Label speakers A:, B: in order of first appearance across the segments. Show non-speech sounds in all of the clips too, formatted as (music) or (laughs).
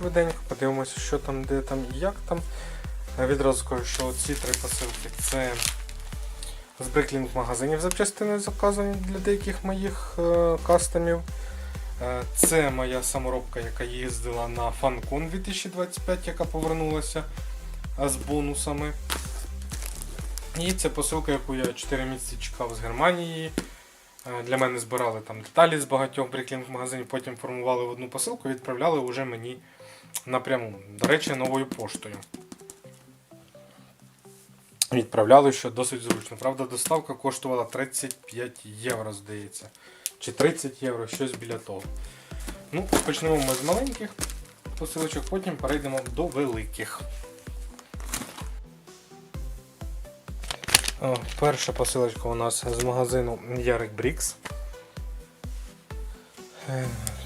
A: швиденько, подивимося, що там, де там і як там. Відразу скажу, що ці три посилки це з Брейклінг магазинів запчастини заказані для деяких моїх е, кастомів. Е, Це моя саморобка, яка їздила на FanCon 2025, яка повернулася е, з бонусами. І це посилка, яку я 4 місяці чекав з Германії. Для мене збирали там деталі з багатьох брейклінг магазинів, потім формували в одну посилку і відправляли вже мені напряму. До речі, новою поштою. Відправляли, що досить зручно. Правда, доставка коштувала 35 євро, здається. Чи 30 євро, щось біля того. Ну, почнемо ми з маленьких посилочок, потім перейдемо до великих. Перша посилочка у нас з магазину Ярик Брікс.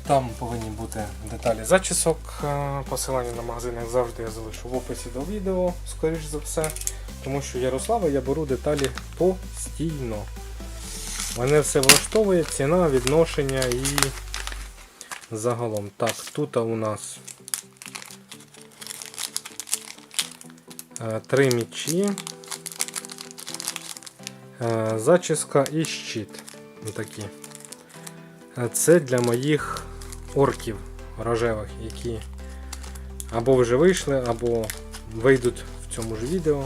A: Там повинні бути деталі зачісок. Е, Посилання на магазин, як завжди, я залишу в описі до відео, скоріш за все. Тому що Ярослава я беру деталі постійно. Мене все влаштовує, ціна, відношення і загалом. Так, тут у нас е, три мічі, е, зачіска і щит. Такі. Це для моїх орків рожевих, які або вже вийшли, або вийдуть в цьому ж відео.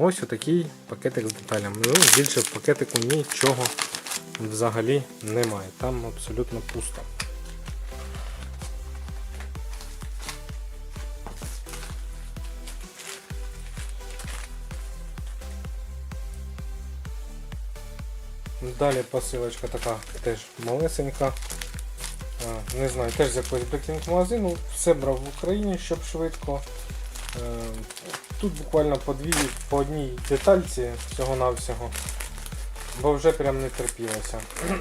A: Ось отакий пакетик з деталями. Ну, більше в пакетику нічого взагалі немає. Там абсолютно пусто. Далі посилочка така теж малесенька. Не знаю, теж з якогось брекінг магазину. Все брав в Україні, щоб швидко. Е, Тут буквально по дві, по одній детальці всього-навсього. Бо вже прям не терпілося. (clears throat)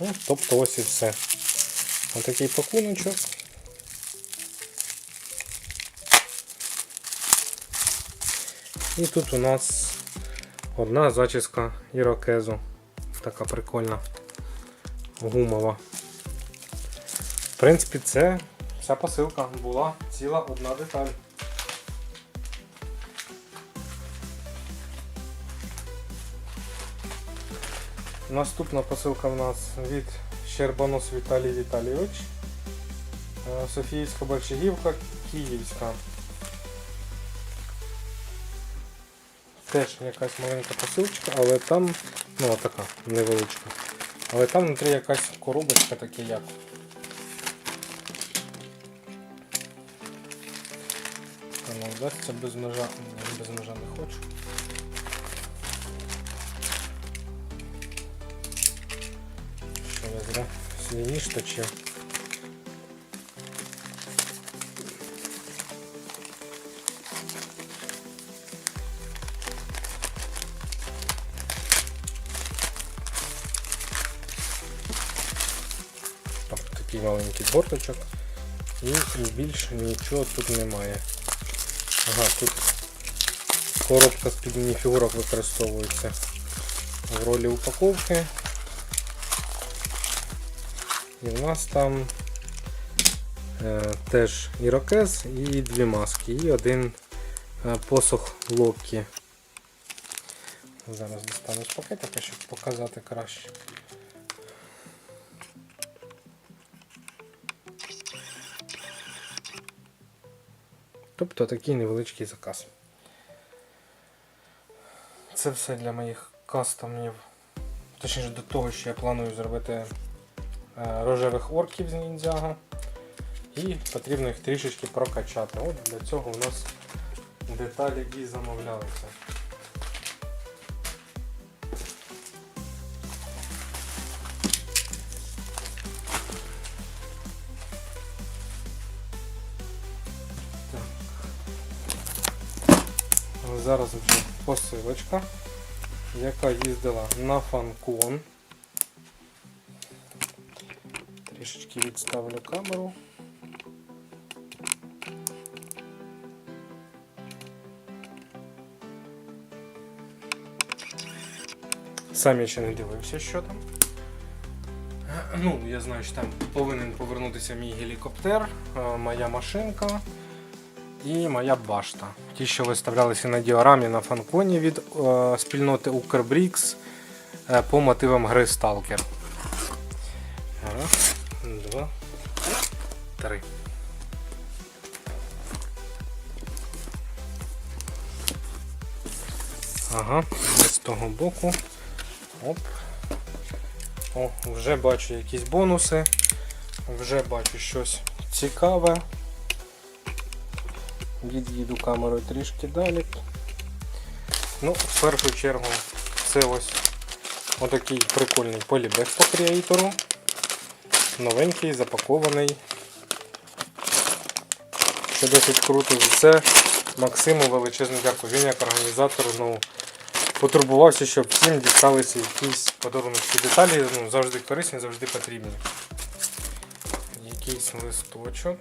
A: Ну, тобто ось і все. Отакий пакуночок. І тут у нас одна зачіска ірокезу. Така прикольна. Гумова. В принципі, це вся посилка була ціла одна деталь. Наступна посилка в нас від Щербанос Віталій Віталійович. Е, Софіївська Большегівка, Київська. Теж якась маленька посилочка, але там, ну така невеличка. Але там внутрі якась коробочка таке як. А ну вдасться без ножа. Без ножа не хочу. Що я зря свій ніж точив. Борточок. І більше нічого тут немає. Ага, тут коробка з-під мініфігурок використовується в ролі упаковки. І в нас там е, теж ірокез і дві маски, і один е, посох Локі. Зараз достану з пакетика, щоб показати краще. Тобто такий невеличкий заказ. Це все для моїх кастомів. Точніше до того, що я планую зробити е, рожевих орків з ніндзяго. І потрібно їх трішечки прокачати. От для цього у нас деталі і замовлялися. Зараз вже посилочка, яка їздила на фанкон. Трішечки відставлю камеру. Сам я ще не дивився, що там. Ну, я знаю, що там повинен повернутися мій гелікоптер, е, моя машинка і моя башта. Ті, що виставлялися на діорамі на фанконі від е, спільноти Укрбрікс е, по мотивам гри Stalker. Раз, два, три. Ага, з того боку. Оп. О, вже бачу якісь бонуси. Вже бачу щось цікаве. Від'їду камерою трішки далі. Ну, в першу чергу, це ось отакий прикольний полібег по креатору. Новенький, запакований. Що досить круто це. Максиму величезне дякую. Він як організатор ну, потурбувався, щоб всім дісталися якісь подарунки деталі, ну, завжди корисні, завжди потрібні. Якийсь листочок.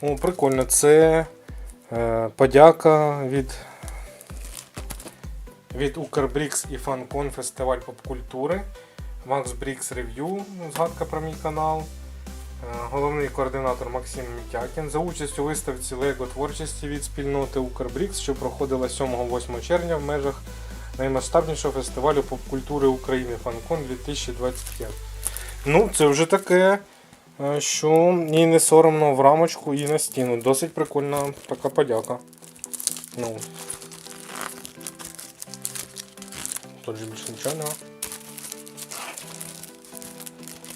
A: О, прикольно, це подяка від, від Укрбрікс і Фанкон фестиваль попкультури. Макс Брікс Рев'ю, згадка про мій канал. Е, Головний координатор Максим Мітякін за участь у виставці Лего творчості від спільноти Укрбрікс, що проходила 7-8 червня в межах наймасштабнішого фестивалю попкультури України Фанкон 2025. Ну, це вже таке, е, що і не соромно в рамочку, і на стіну. Досить прикольна така подяка. Ну. Тут же більше нічого.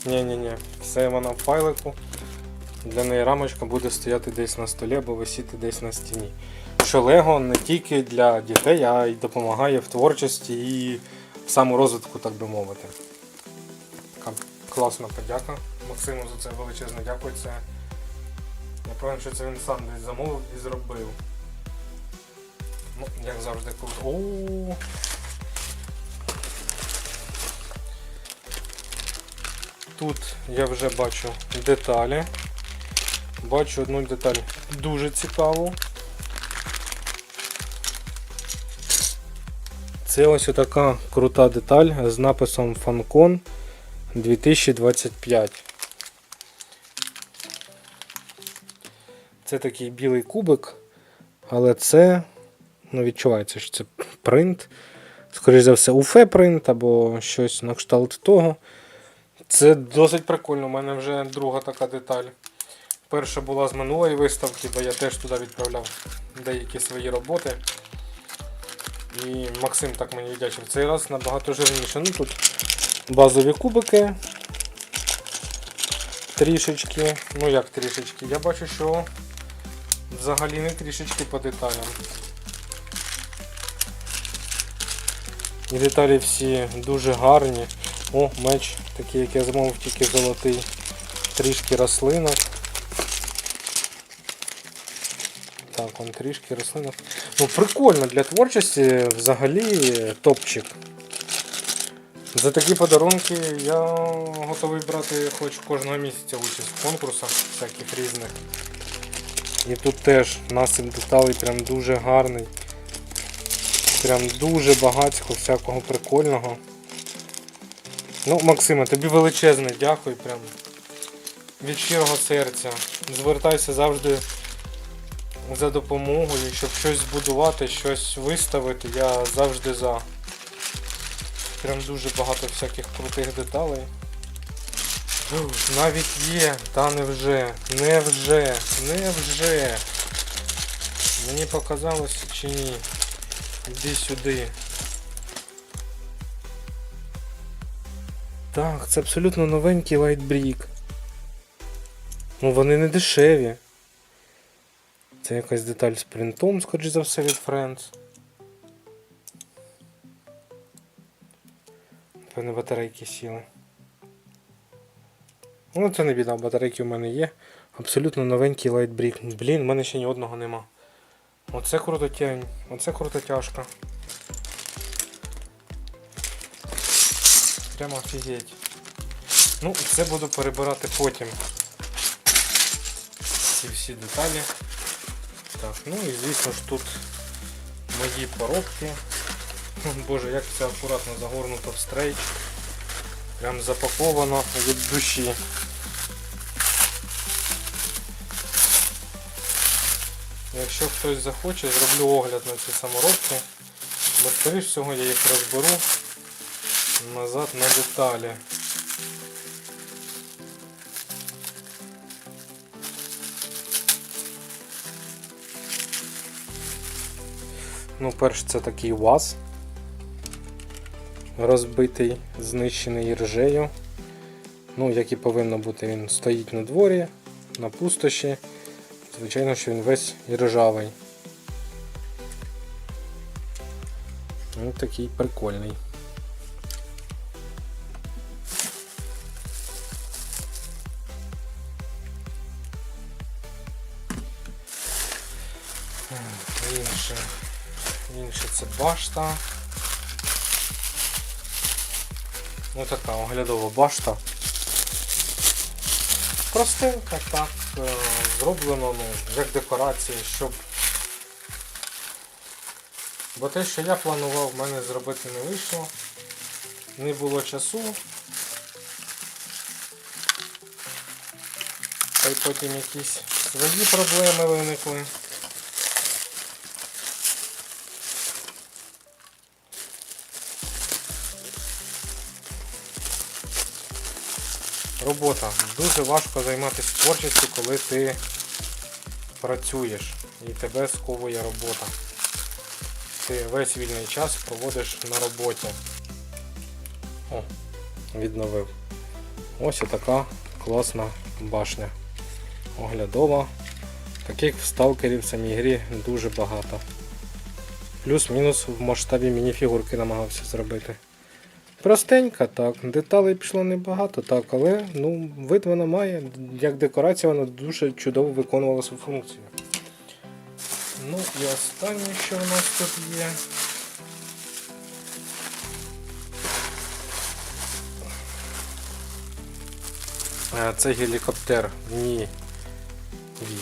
A: Ні-ні-ні, все вона в файлику. Для неї рамочка буде стояти десь на столі або висіти десь на стіні. Що Лего не тільки для дітей, а й допомагає в творчості і саморозвитку, так би мовити. Така класна подяка. Максиму за це величезне дякую. Це я певен, що це він сам десь замовив і зробив. Ну, як завжди круто. Тут я вже бачу деталі. Бачу одну деталь дуже цікаву. Це ось така крута деталь з написом Fancon 2025. Це такий білий кубик, але це ну, відчувається, що це принт. Скоріше за все, уфе принт або щось на кшталт того. Це досить прикольно. У мене вже друга така деталь. Перша була з минулої виставки, бо я теж туди відправляв деякі свої роботи. І Максим так мені віддячив. Цей раз набагато жирніше. Ну тут базові кубики. Трішечки. Ну як трішечки. Я бачу, що взагалі не трішечки по деталям. І деталі всі дуже гарні. О, меч такий, як я замовив, тільки золотий. Трішки рослинок. Так, он трішки рослинок. Ну прикольно для творчості взагалі топчик. За такі подарунки я готовий брати хоч кожного місяця участь в конкурсах всяких різних. І тут теж насип деталей прям дуже гарний. Прям дуже багатько всякого прикольного. Ну, Максиме, тобі величезне дякую прям від щирого серця. Звертайся завжди за допомогою, щоб щось збудувати, щось виставити, я завжди за. Прям дуже багато всяких крутих деталей. Навіть є, та невже, невже, невже. Мені показалося чи ні. Іди сюди. Так, це абсолютно новенький лайтбрік. Ну вони не дешеві. Це якась деталь з принтом, скоріш за все, від Friends. Напевно, батарейки сіли. Ну, це не біда, батарейки у мене є. Абсолютно новенький лайтбрік. Блін, в мене ще ні одного нема. Оце круто оце круто. Прямо офігеть. Ну, це буду перебирати потім. Ці всі деталі. Так, ну і звісно ж тут мої поробки. (laughs) Боже, як все акуратно загорнуто в стрейч. Прям запаковано від душі. Якщо хтось захоче, зроблю огляд на ці саморобки. Бо скоріш всього я їх розберу назад на деталі. Ну, перш це такий УАЗ. Розбитий, знищений ржею. Ну, як і повинно бути, він стоїть на дворі, на пустоші. Звичайно, що він весь ржавий. Ну, такий прикольний. Інше. Інше це башта. Ну така оглядова башта. Простенька, так, е, зроблено ну, як декорація, щоб. Бо те, що я планував, в мене зробити не вийшло. Не було часу. Та й потім якісь свої проблеми виникли. Робота. Дуже важко займатися творчістю, коли ти працюєш і тебе сковує робота. Ти весь вільний час проводиш на роботі. О, відновив. Ось така класна башня. Оглядова. Таких сталкерів в самій грі дуже багато. Плюс-мінус в масштабі мініфігурки намагався зробити. Простенька, так. Деталей пішло небагато, так, але ну, вид вона має. Як декорація вона дуже чудово виконувала свою функцію. Ну і останнє, що у нас тут є. Е, Це гелікоптер Мі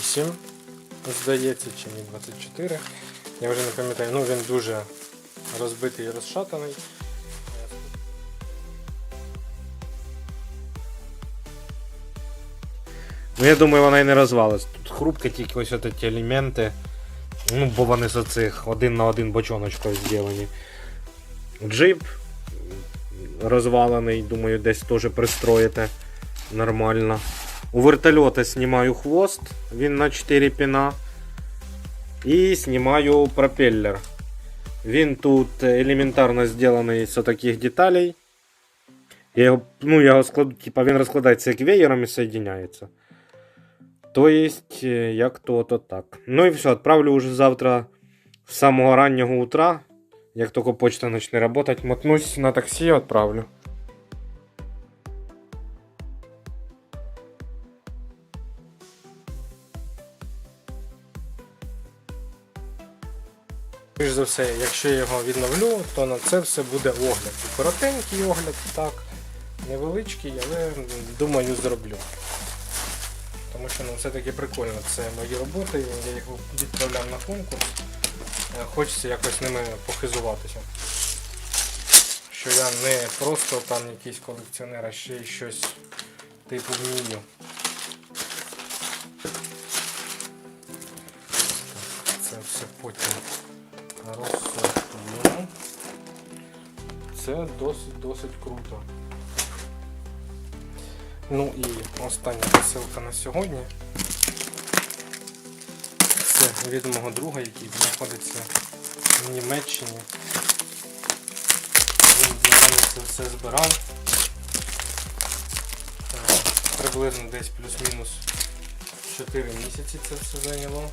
A: 8, здається, чи Мі 24. Я вже не пам'ятаю, ну він дуже розбитий і розшатаний.
B: Ну я думаю, вона і не розвалась. Тут хрупкі тільки ось ці елементи. Ну, бо вони з оцих один на один бочоночкою зроблені. Джип розвалений, думаю, десь теж пристроїте нормально. У вертольота знімаю хвост, він на 4 піна. І знімаю пропеллер. Він тут елементарно зроблений з таких деталей. Я його, ну, я його складу, типа він розкладається як веєром і соєдиняється. То есть, е, як то, то так. Ну і все, отправлю уже завтра з самого раннього утра. Як тільки почта почне работать, мотнусь на таксі і відправлю.
A: Більш за все, якщо я його відновлю, то на це все буде огляд. Коротенький огляд, так, невеличкий, але думаю зроблю. Тому що ну, все-таки прикольно, це мої роботи, я їх відправляв на конкурс. Е, Хочеться якось ними похизуватися. Що я не просто там якийсь колекціонер, а ще й щось типу вмію. Це все потім розсортую. Це досить досить круто. Ну і остання посилка на сьогодні. Це від мого друга, який знаходиться в Німеччині. Він це все збирав. Е, Приблизно десь плюс-мінус 4 місяці це все зайняло.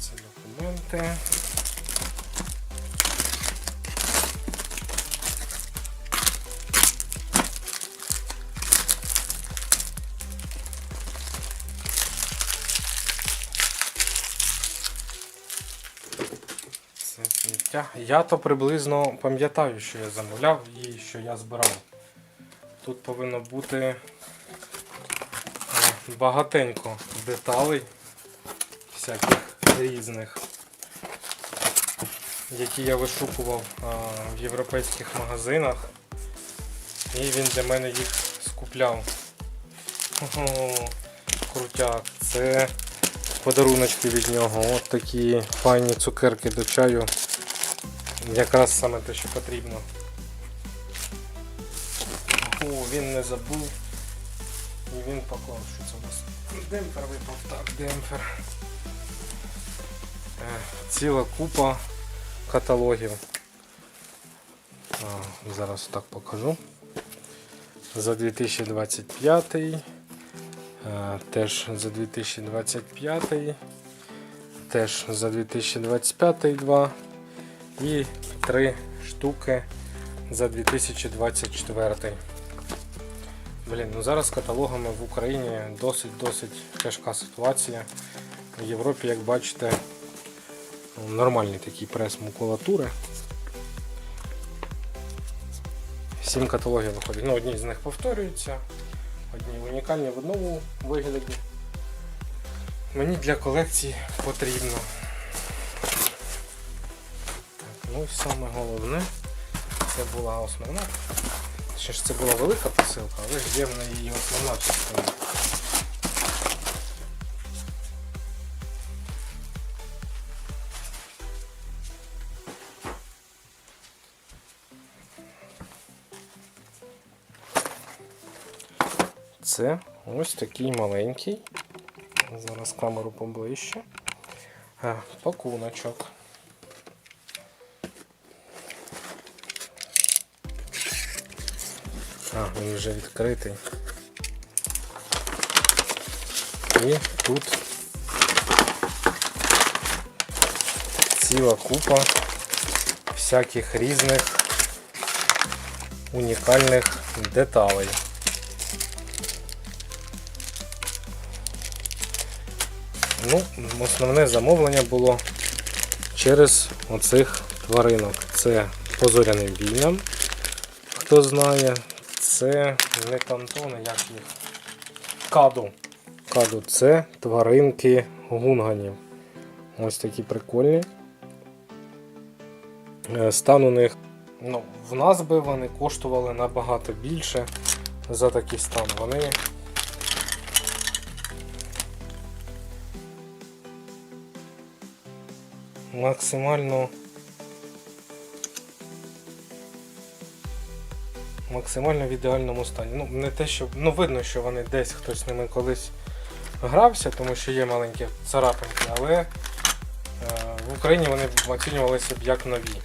A: Це документи. Сміття. Я то приблизно пам'ятаю, що я замовляв і що я збирав. Тут повинно бути е, багатенько деталей, всяких різних, які я вишукував в європейських магазинах. І він для мене їх скупляв. Крутяк. Це подаруночки від нього. От такі файні цукерки до чаю. Якраз саме те, що потрібно. О, він не забув. І він поклав, що це у нас. Демпфер випав, так, демпфер. Е, Ціла купа каталогів. Зараз так покажу. За 2025, е, теж за 2025, теж за 2025 два і три штуки за 2024. Блін, ну зараз з каталогами в Україні досить-досить тяжка ситуація. В Європі, як бачите, нормальний такий прес макулатури. Сім каталогів виходить. Ну, одні з них повторюються, одні унікальні в одному вигляді. Мені для колекції потрібно. Так, ну саме головне, це була основна. Ще ж це була велика посилка, але ж є в неї і основна частина. Це ось такий маленький. Зараз камеру поближче. Пакуночок. А, він вже відкритий. І тут ціла купа всяких різних унікальних деталей. Ну, основне замовлення було через оцих тваринок. Це позоряним війням, хто знає, це не кантони, як їх. Каду. Каду це тваринки гунганів. Ось такі прикольні. Е, Стан у них, ну, в нас би вони коштували набагато більше за такий стан. Вони максимально максимально в ідеальному стані. Ну, не те, що. Ну, видно, що вони десь хтось ними колись грався, тому що є маленькі царапинки, але е, в Україні вони оцінювалися б як нові.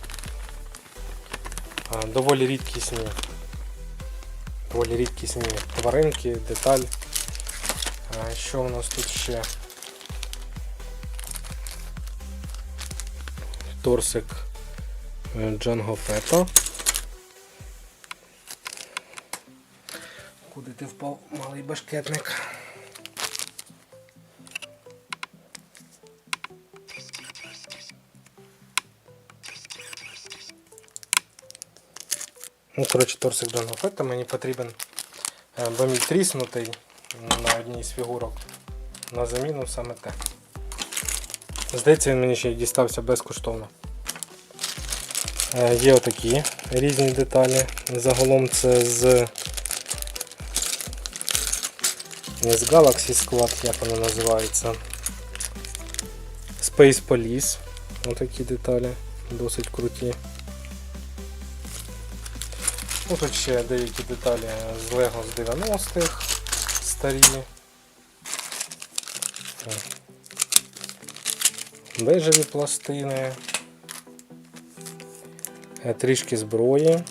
A: Е, доволі рідкісні. Доволі рідкісні тваринки, деталь. Е, що у нас тут ще? Торсик е, Джанго Фето. Куди ти впав, малий башкетник? Ну, коротше, торсик Джанго Фето мені потрібен е, тріснутий на одній з фігурок. На заміну саме те. Здається, він мені ще й дістався безкоштовно. Е, Є отакі різні деталі. Загалом це з не з Galaxy склад, як воно називається. Space Police. Отакі деталі, досить круті. Ну, тут ще деякі деталі з Lego з 90-х, старі. Бежеві пластини. Е, Трішки зброї.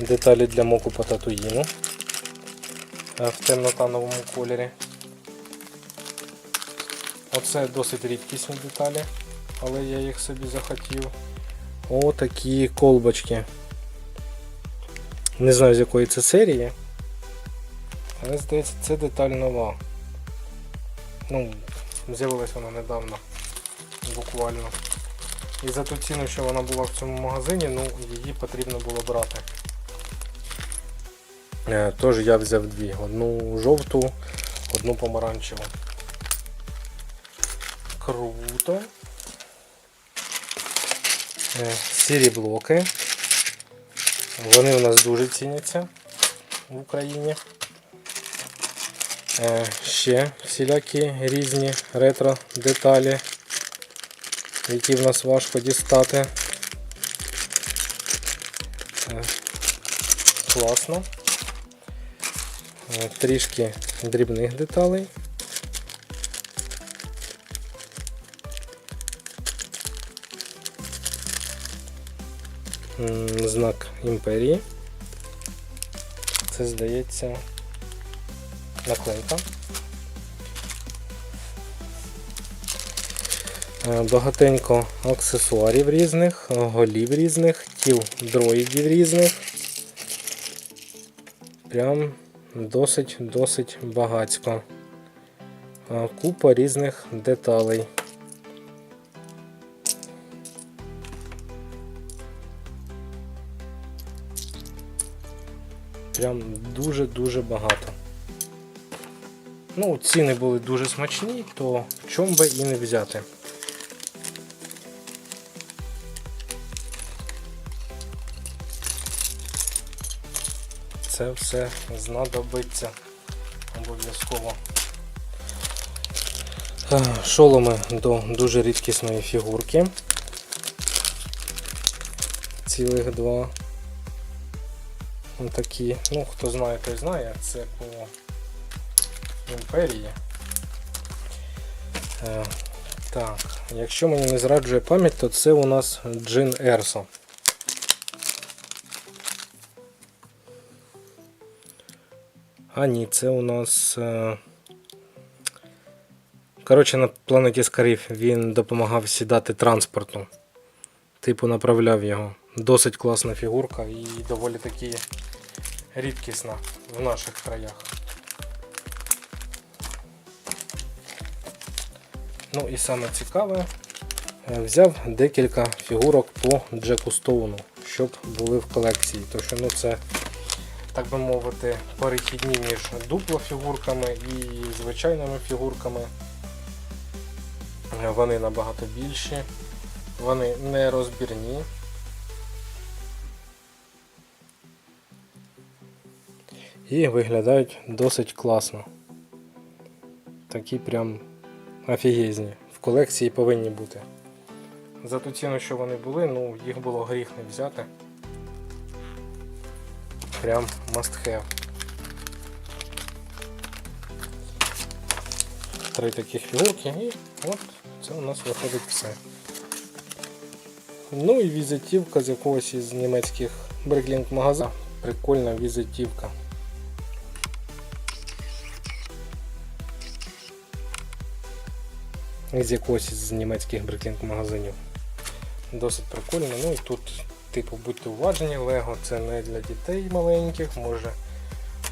A: Деталі для моку по татуїну е, в темно-тановому кольорі. Оце досить рідкісні деталі, але я їх собі захотів. Отакі колбочки. Не знаю з якої це серії. Але здається, це деталь нова. Ну, з'явилась вона недавно. Буквально. І за ту ціну, що вона була в цьому магазині, ну її потрібно було брати. Е, Тож я взяв дві. Одну жовту, одну помаранчеву. Круто. Е, Сірі блоки. Вони у нас дуже ціняться в Україні. Е, Ще всілякі різні ретро деталі, які в нас важко дістати. Класно. Е, Трішки дрібних деталей. Знак імперії. Це здається наклейка. Е, Багатенько аксесуарів різних, голів різних, тіл дроїдів різних. Прям досить-досить багацько. Е, Купа різних деталей. Прям дуже-дуже багато. Ну, ціни були дуже смачні, то чом би і не взяти. Це все знадобиться обов'язково. Шоломи до дуже рідкісної фігурки. Цілих два. Такі, ну хто знає, той знає, це по імперії. Е, так, якщо мені не зраджує пам'ять, то це у нас Джин Ерсо. А ні, це у нас. е, Коротше, на планеті Скариф він допомагав сідати транспорту. Типу направляв його. Досить класна фігурка і доволі таки рідкісна в наших краях. Ну і саме цікаве, е, взяв декілька фігурок по Джеку Стоуну, щоб були в колекції. Тому що ну, це, так би мовити, перехідні між дупло фігурками і звичайними фігурками. Вони набагато більші, вони не розбірні. І виглядають досить класно. Такі прям офігезні. В колекції повинні бути. За ту ціну, що вони були, ну їх було гріх не взяти. Прям must have. Три таких фігурки і от це у нас виходить все. Ну і візитівка з якогось із німецьких бреклінг магазинів. Прикольна візитівка. з якогось з німецьких брекінг магазинів. Досить прикольно. Ну і тут, типу, будьте уважні, Лего це не для дітей маленьких, може,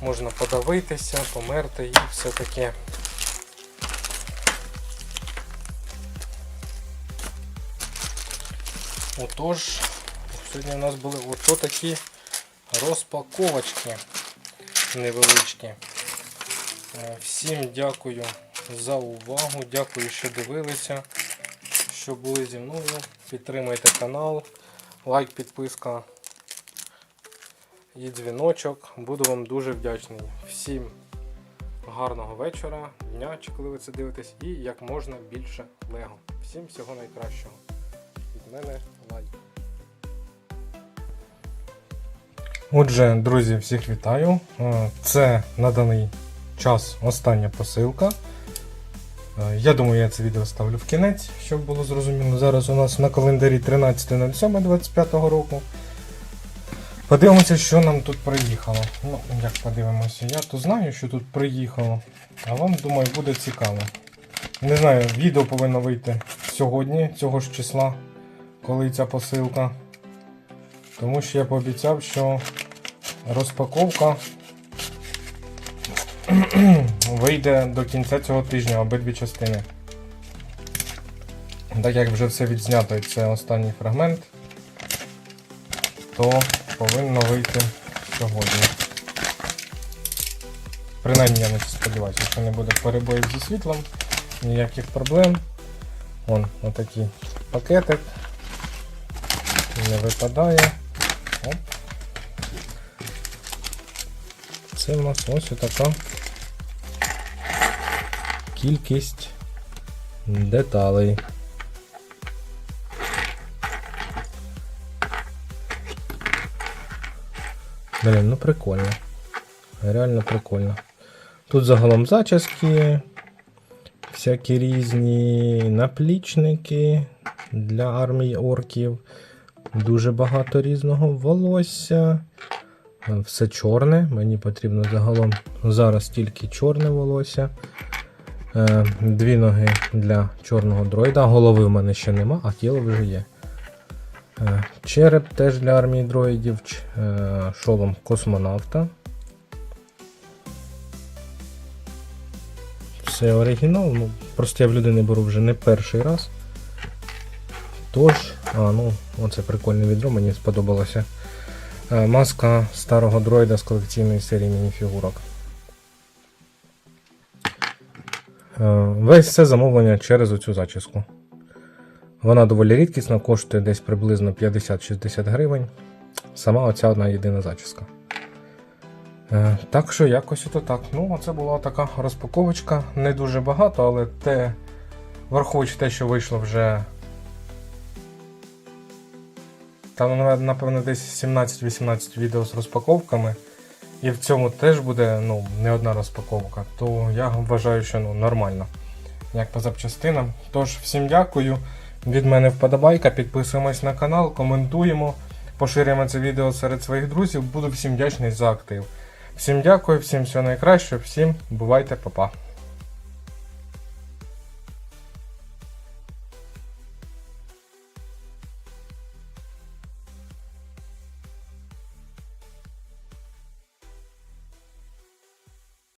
A: можна подавитися, померти і все таке. Отож, сьогодні у нас були ото такі розпаковочки невеличкі. Е, Всім дякую за увагу. Дякую, що дивилися, що були зі мною. Підтримайте канал, лайк, підписка і дзвіночок. Буду вам дуже вдячний. Всім гарного вечора, дня, чи коли ви це дивитесь, і як можна більше лего. Всім всього найкращого. Від мене лайк. Отже, друзі, всіх вітаю. Е, Це на даний час остання посилка. Е, Я думаю, я це відео ставлю в кінець, щоб було зрозуміло. Зараз у нас на календарі 13.07.25 року. Подивимося, що нам тут приїхало. Ну, як подивимося, я то знаю, що тут приїхало, а вам, думаю, буде цікаво. Не знаю, відео повинно вийти сьогодні, цього ж числа, коли ця посилка. Тому що я пообіцяв, що розпаковка вийде до кінця цього тижня обидві частини. Так як вже все відзнято і це останній фрагмент, то повинно вийти сьогодні. Принаймні я на сподіваюся, що не буде перебоїв зі світлом, ніяких проблем. Вон отакий пакетик. Не випадає. Оп. Це в нас ось така кількість деталей. Блін, ну прикольно. Реально прикольно. Тут загалом зачіски, всякі різні наплічники для армії орків. Дуже багато різного волосся. Все чорне. Мені потрібно загалом зараз тільки чорне волосся. Е, Дві ноги для чорного дроїда. Голови в мене ще нема, а тіло вже є. Е, Череп теж для армії дроїдів. е, Шолом космонавта. Все оригінал. Ну, просто я в людини беру вже не перший раз. Тож, а, ну, оце прикольне відро, мені сподобалося. Маска старого дроїда з колекційної серії мініфігурок. Весь це замовлення через оцю зачіску. Вона доволі рідкісна, коштує десь приблизно 50-60 гривень. Сама оця одна єдина зачіска. Е, Так що якось ото так. Ну, оце була така розпаковочка. Не дуже багато, але те, враховуючи те, що вийшло вже. Там, напевно, десь 17-18 відео з розпаковками. І в цьому теж буде ну, не одна розпаковка, то я вважаю, що ну, нормально. Як по запчастинам. Тож, всім дякую. Від мене вподобайка, підписуємось на канал, коментуємо, поширюємо це відео серед своїх друзів. Буду всім вдячний за актив. Всім дякую, всім всього найкращого, всім бувайте, па-па.